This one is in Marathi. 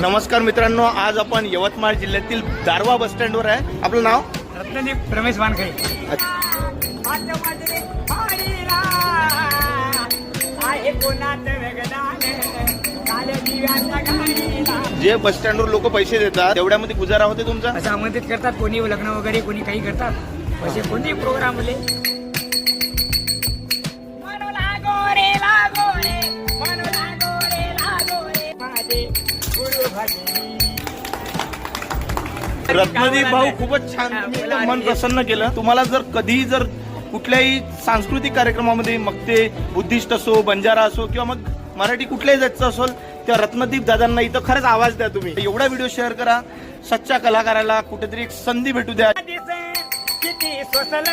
नमस्कार मित्रांनो आज आपण यवतमाळ जिल्ह्यातील दारवा बस स्टँडवर आहे. आपलं नाव? रत्नदीप रमेश वानखळे जे बस स्टँडवर लोक पैसे देतात तेवढ्यामध्ये गुजारा होते तुमचा? असं आमंत्रित करतात कोणी लग्न वगैरे कोणी काही करतात. असे कोणतेही प्रोग्राममध्ये रत्नदीप भाऊ खूपच छान तुम्ही मन प्रसन्न केलं. तुम्हाला जर कधी जर कुठल्याही सांस्कृतिक कार्यक्रमामध्ये मग ते बुद्धिस्ट असो बंजारा असो किंवा मग मराठी कुठल्याही जायचं असेल त्या रत्नदीप दादांना इथं खरंच आवाज द्या तुम्ही. एवढा व्हिडिओ शेअर करा. सच्च्या कलाकाराला कुठेतरी एक संधी भेटू द्या. किती सोसल